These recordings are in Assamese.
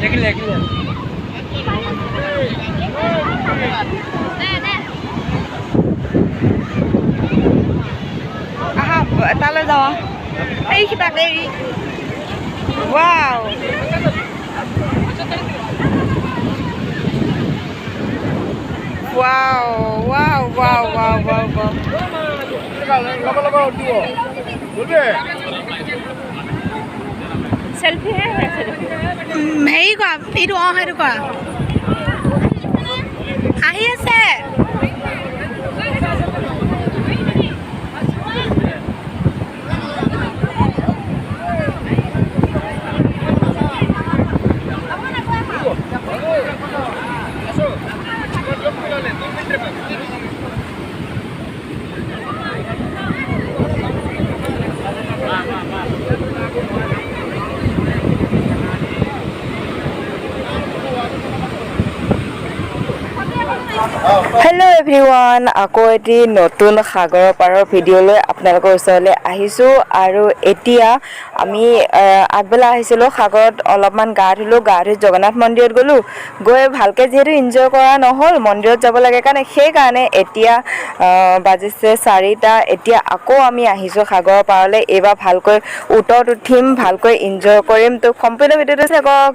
लेकिन लेकिन Aha, ta lên rồi. Ấy khi ta đây. Wow. Wow, wow, wow, wow, wow, wow. Logo, logo, logo, duo. Boleh. Wow wow wow wow চেল্ফিহে হেৰি কৰা এইটো অঁ সেইটো কৰা আহি আছে হেল্ল' এভৰিৱান আকৌ এটি নতুন সাগৰৰ পাৰৰ ভিডিঅ'লৈ আপোনালোকৰ ওচৰলৈ আহিছোঁ। আৰু এতিয়া আমি আগবেলা আহিছিলোঁ সাগৰত অলপমান গা ধুলোঁ গা ধুই জগন্নাথ মন্দিৰত গ'লোঁ। গৈ ভালকৈ যিহেতু এনজয় কৰা নহ'ল মন্দিৰত যাব লাগে কাৰণে সেইকাৰণে এতিয়া বাজিছে চাৰিটা। এতিয়া আকৌ আমি আহিছোঁ সাগৰৰ পাৰলৈ। এইবাৰ ভালকৈ উটত উঠিম ভালকৈ এনজয় কৰিম। তো সম্পূৰ্ণ ভিডিঅ'টো চাওক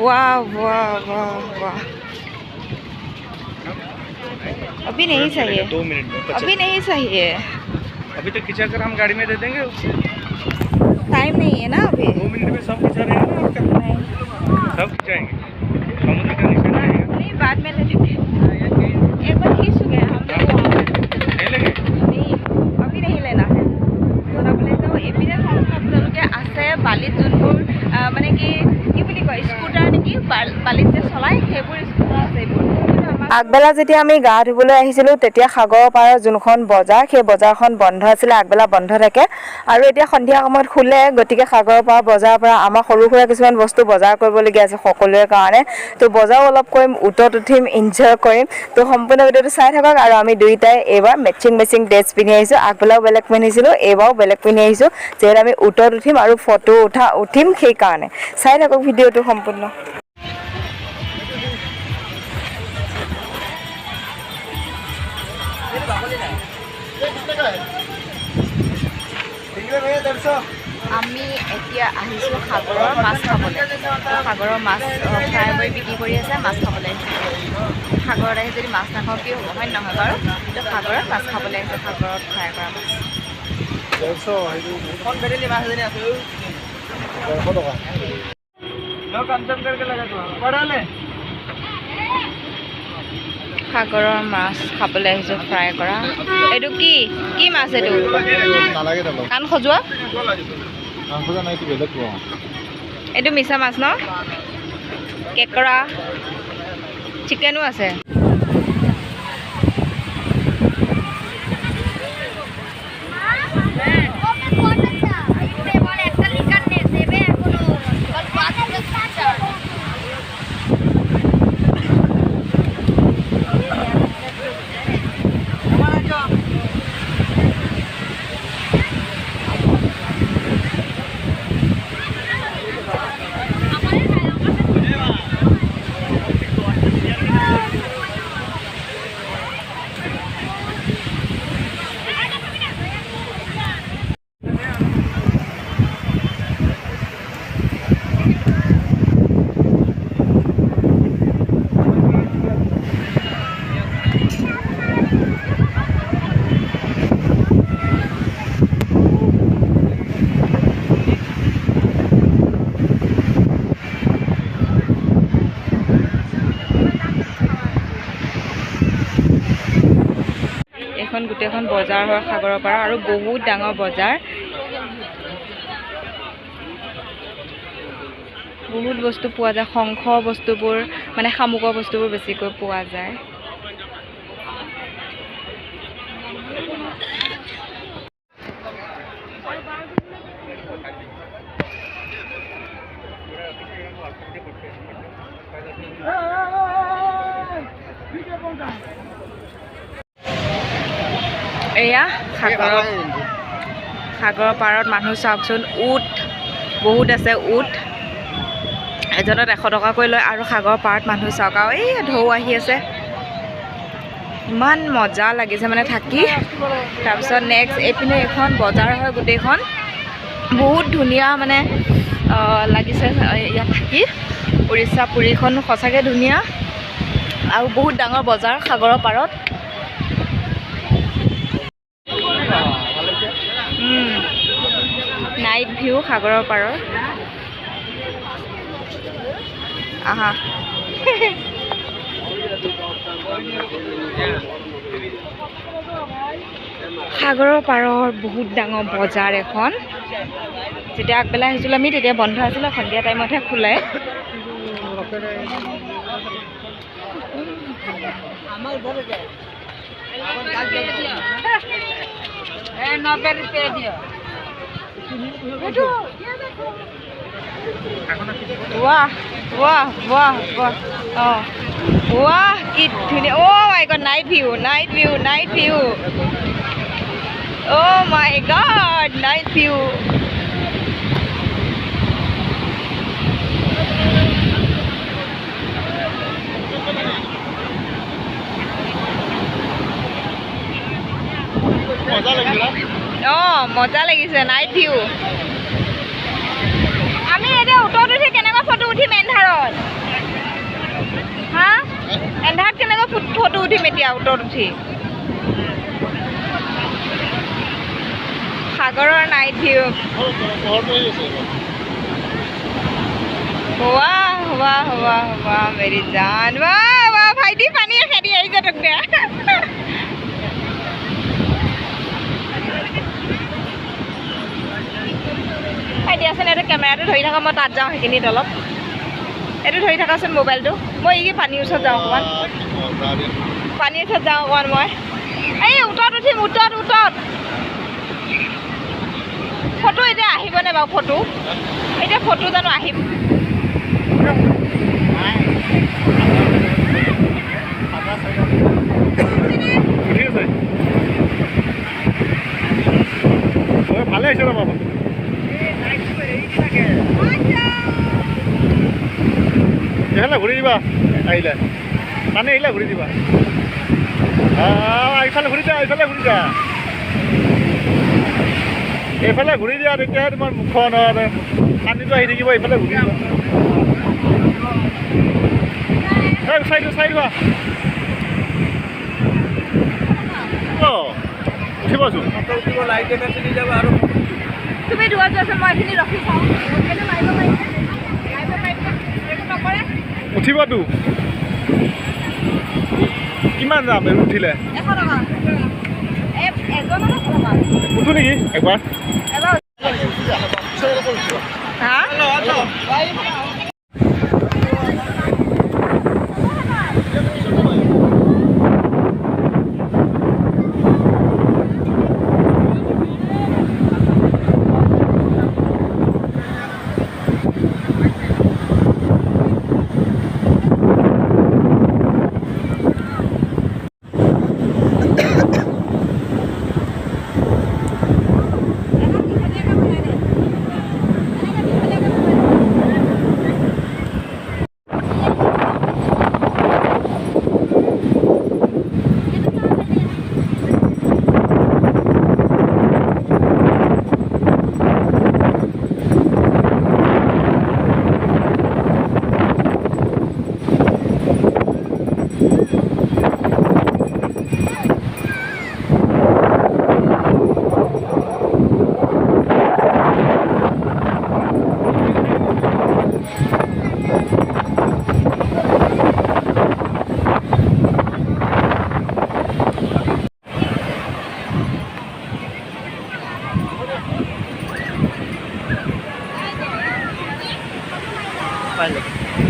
वाह वाह वाह वाह। अभी नहीं सही है। दो मिनट में अभी नहीं सही है। अभी तो खिंचा कर हम गाड़ी में दे देंगे। टाइम नहीं है ना अभी। আগবেলা যেতিয়া আমি গা ধুবলৈ আহিছিলোঁ তেতিয়া সাগৰৰ পাৰৰ যোনখন বজাৰ সেই বজাৰখন বন্ধ আছিলে আগবেলা বন্ধ থাকে। আৰু এতিয়া সন্ধিয়া সময়ত খোলে গতিকে সাগৰৰ পাৰৰ বজাৰৰ পৰা আমাৰ সৰু সুৰা কিছুমান বস্তু বজাৰ কৰিবলগীয়া আছে সকলোৰে কাৰণে। তো বজাৰো অলপ কৰিম উটত উঠিম এনজয় কৰিম। তো সম্পূৰ্ণ ভিডিঅ'টো চাই থাকক আৰু আমি দুয়োটাই এইবাৰ মেচিং মেচিং ড্ৰেছ পিন্ধি আহিছোঁ। আগবেলাও বেলেগ পিন্ধিছিলোঁ এইবাৰো বেলেগ পিন্ধি আহিছোঁ। যিহেতু আমি উটত উঠিম আৰু ফটো উঠা উঠিম সেইকাৰণে। চাই থাকক ভিডিঅ'টো সম্পূৰ্ণ। আমি এতিয়া আহিছোঁ সাগৰৰ মাছ খাবলৈ। সাগৰৰ মাছ ফ্ৰাই কৰি বিক্ৰী কৰি আছে মাছ খাবলৈ আহিছোঁ। সাগৰত আহি যদি মাছ নাখাওঁ কি হ'ব হয় নহয় বাৰু? কিন্তু সাগৰত মাছ খাবলৈ আহিছোঁ সাগৰত ফ্ৰাই কৰা মাছ। সাগৰৰ মাছ খাবলৈ আহিছোঁ ফ্ৰাই কৰা। এইটো কি? কি মাছ এইটো? কাণ সজোৱা? এইটো মিছা মাছ ন? কেকৰা। চিকেনো আছে। গোটেইখন বজাৰ হয় সাগৰৰ পাৰ আৰু বহুত ডাঙৰ বজাৰ বহুত বস্তু পোৱা যায় শংখ বস্তুবোৰ মানে শামুকৰ বস্তুবোৰ বেছিকৈ পোৱা যায় এয়া সাগৰৰ সাগৰৰ পাৰত মানুহ চাওকচোন উট বহুত আছে উট। এজনত এশ টকাকৈ লয় আৰু সাগৰৰ পাৰত মানুহ চাওক আৰু এই ঢৌ আহি আছে। ইমান মজা লাগিছে মানে থাকি। তাৰপিছত নেক্সট এইপিনে এখন বজাৰ হয় গোটেইখন। বহুত ধুনীয়া মানে লাগিছে ইয়াত থাকি। উৰিষ্যা পুৰীখন সঁচাকৈ ধুনীয়া। আৰু বহুত ডাঙৰ বজাৰ সাগৰৰ পাৰত। নাইট ভিউ সাগৰৰ পাৰৰ। আহা। সাগৰৰ পাৰৰ বহুত ডাঙৰ বজাৰ এখন। যেতিয়া আগবেলা আহিছিলোঁ আমি তেতিয়া বন্ধ আছিলে সন্ধিয়া টাইমতহে খোলে। ৱাহ ৱাহ ৱাহ ৱাহ অঁ ৱাহ কি ধুনীয়া অ' my god night view night view night view oh' my god night view মজা লাগিল অঁ মজা লাগিছে নাইট ভিউ আমি এতিয়া উত্তৰত উঠি কেনেকুৱা ফটো উঠিম এন্ধাৰত? হা? এন্ধাৰত কেনেকুৱা ফু- ফটো উঠিম এতিয়া উত্তৰত উঠি? সাগৰৰ নাইট ভিউ ভাইটি পানীয়ে খেদি আহিছে তোক দে এই দিয়াচোন এইটো কেমেৰাটো ধৰি থকা মই তাত যাওঁ সেইখিনিত অলপ এইটো ধৰি থাকাচোন মোবাইলটো মই এই পানীৰ ওচৰত যাওঁ অকণমান। পানীৰ ওচৰত যাওঁ অকণমান মই। এই উত্তৰত উঠিম উত্তৰত উত্তৰত ফটো এতিয়া আহিবনে বাৰু ফটো? এতিয়া ফটো জানো আছে। ঐ, ভালে আহিছে ৰ'বা। ঘূৰি দিবা? আহিলে। মানে আহিলে ঘূৰি দিবা। এইফালে ঘূৰি যা, এইফালে ঘূৰি যা। এইফালে ঘূৰি দিয়া, তেতিয়াহে তোমাৰ মুখখন পানীটো আহি থাকিব, এইফালে ঘূৰি দিবা। চাই চাই অঁ উঠিবাচোন তুমি দূৰত যোৱাচোন, মই এইখিনি ৰখি চাওঁ। উঠিবাতো? কিমান যাম এই উঠিলে? এশ টকা। এই এজনত এশ টকা। উঠো নেকি? একবাৰ। Kamal.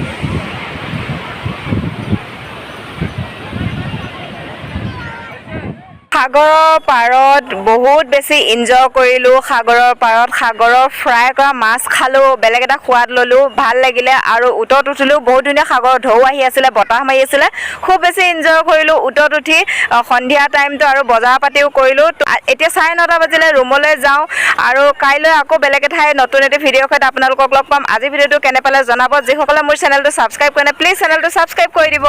সাগৰৰ পাৰত বহুত বেছি এনজয় কৰিলোঁ। সাগৰৰ পাৰত সাগৰৰ ফ্ৰাই কৰা মাছ খালোঁ বেলেগ এটা সোৱাদ ল'লোঁ ভাল লাগিলে আৰু উটত উঠিলোঁ বহুত ধুনীয়া সাগৰৰ ঢৌ আহি আছিলে বতাহ মাৰি আছিলে খুব বেছি এনজয় কৰিলোঁ উটত উঠি সন্ধিয়া টাইমটো আৰু বজাৰ পাতিও কৰিলোঁ। এতিয়া চাৰে নটা বাজিলে ৰুমলৈ যাওঁ আৰু কাইলৈ আকৌ বেলেগ এঠাই নতুন এটি ভিডিঅ'ৰ সৈতে আপোনালোকক লগ পাম। আজি ভিডিঅ'টো কেনে পালে জনাব? যিসকলে মোৰ চেনেলটো ছাবস্ক্ৰাইব কৰে প্লিজ চেনেলটো ছাবস্ক্ৰাইব কৰি দিব।